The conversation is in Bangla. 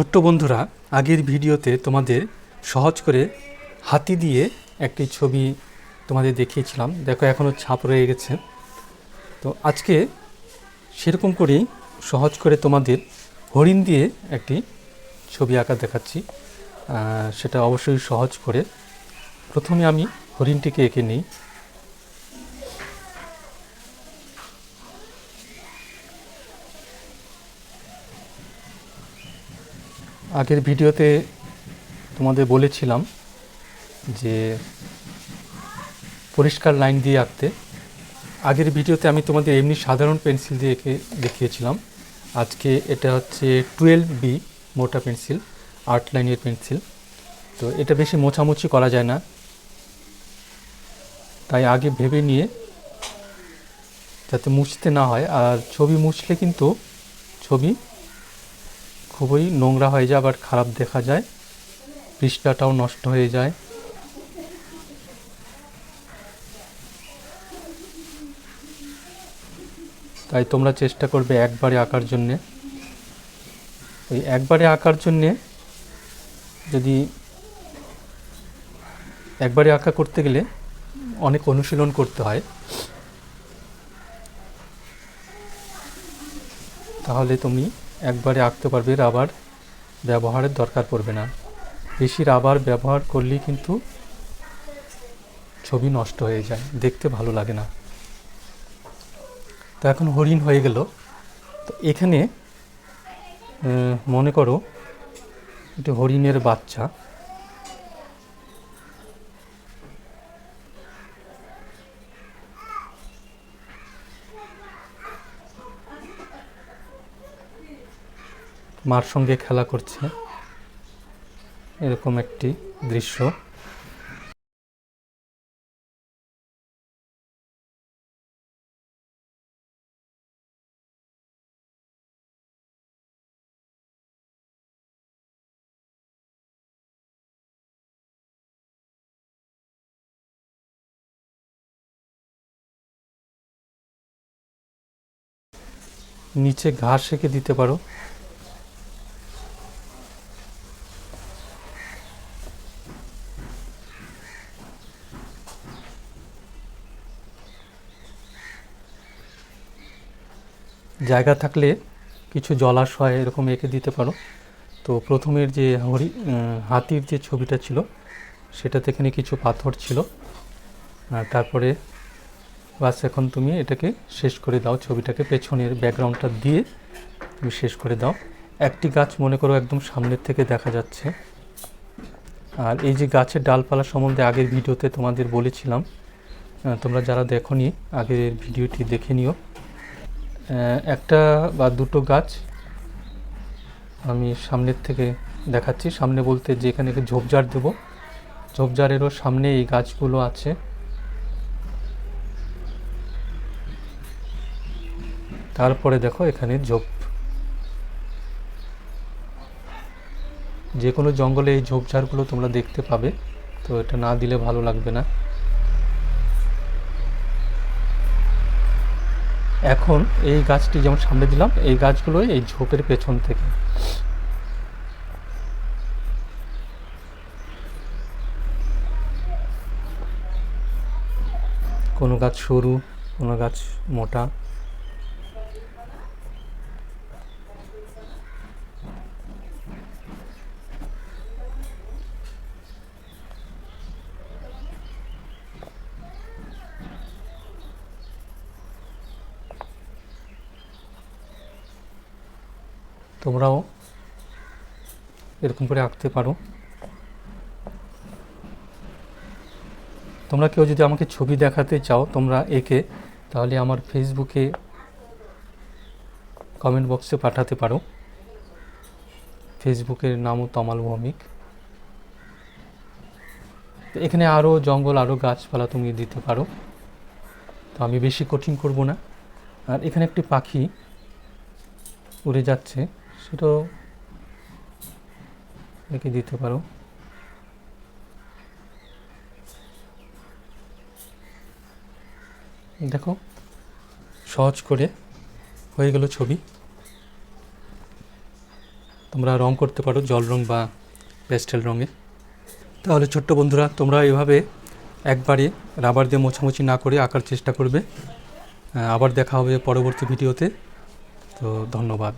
ছোট্ট বন্ধুরা, আগের ভিডিওতে তোমাদের সহজ করে হাতি দিয়ে একটি ছবি তোমাদের দেখিয়েছিলাম। দেখো এখনও ছাপ রয়ে গেছে। তো আজকে সেরকম করেই সহজ করে তোমাদের হরিণ দিয়ে একটি ছবি আঁকা দেখাচ্ছি। সেটা অবশ্যই সহজ করে। প্রথমে আমি হরিণটিকে এঁকে নিই। আগের ভিডিওতে তোমাদের বলেছিলাম যে পরিষ্কার লাইন দিয়ে আঁকতে। আগের ভিডিওতে আমি তোমাদের এমনি সাধারণ পেন্সিল দিয়ে এঁকে দেখিয়েছিলাম। আজকে এটা হচ্ছে টুয়েলভ বি মোটা পেন্সিল আর্ট লাইনের পেন্সিল। তো এটা বেশি মোছামুছি করা যায় না। তাই আগে ভেবে নিয়ে যাতে মুছতে না হয়। আর ছবি মুছলে কিন্তু ছবি খুবই নোংরা হয়ে যায়, আবার খারাপ দেখা যায়। পৃষ্ঠাটাও নষ্ট হয়ে যায়। তাই তোমরা চেষ্টা করবে একবারে আঁকার জন্যে। ওই একবারে আঁকার জন্যে যদি একবারে আঁকা করতে গেলে অনেক অনুশীলন করতে হয়। তাহলে তুমি একবারে আঁকতে পারবে, রাবার ব্যবহারের দরকার পড়বে না। বেশি রাবার ব্যবহার করলেই কিন্তু ছবি নষ্ট হয়ে যায়, দেখতে ভালো লাগে না। তো এখন হরিণ হয়ে গেল। তো এখানে মনে করো, এটা হরিণের বাচ্চা। মার সঙ্গে খেলা করছে। এরকম একটি দৃশ্য। নিচে ঘাস এঁকে দিতে পারো। জায়গা থাকলে কিছু জলাশয় এরকম এঁকে দিতে পারো। তো প্রথমের যে হরি হাতির যে ছবিটা ছিল, সেটাতে এখানে কিছু পাথর ছিল। তারপরে বাস এখন তুমি এটাকে শেষ করে দাও, ছবিটাকে পেছনের ব্যাকগ্রাউন্ডটা দিয়ে তুমি শেষ করে দাও। একটি গাছ মনে করো একদম সামনের থেকে দেখা যাচ্ছে। আর এই যে গাছের ডালপালা সম্বন্ধে আগের ভিডিওতে তোমাদের বলেছিলাম তোমরা যারা দেখোনি, আগের ভিডিওটি দেখে নিও। একটা বা দুটো গাছ আমি সামনের থেকে দেখাচ্ছি। সামনে বলতে যেখানে ঝোপঝাড় দেবো, ঝোপঝাড়েরও সামনে এই গাছগুলো আছে। তারপরে দেখো এখানে ঝোপ। যে কোনো জঙ্গলে এই ঝোপঝাড়গুলো তোমরা দেখতে পাবে, তো এটা না দিলে ভালো লাগবে না। এখন এই গাছটি যেমন সামনে দিলাম, এই গাছগুলোই এই ঝোপের পেছন থেকে। কোনো গাছ সরু, কোনো গাছ মোটা। তোমরাও এরকম করে আঁকতে পারো। তোমরা কেউ যদি আমাকে ছবি দেখাতে চাও, তোমরা একে তাহলে আমার ফেসবুকে কমেন্ট বক্সে পাঠাতে পারো। ফেসবুকের নামও তমাল ভৌমিক। এখানে আরও জঙ্গল আরও গাছপালা তুমি দিতে পারো। তো আমি বেশি কঠিন করব না। আর এখানে একটি পাখি উড়ে যাচ্ছে। সেটাও একে দিতে পারো। দেখো, সহজ করে হয়ে গেল ছবি। তোমরা রং করতে পারো, জল রং বা পেস্টেল রঙে। তাহলে ছোট্ট বন্ধুরা, তোমরা এভাবে একবারে রাবার দিয়ে মোছামুছি না করে আঁকার চেষ্টা করবে। আবার দেখা হবে পরবর্তী ভিডিওতে। তো ধন্যবাদ।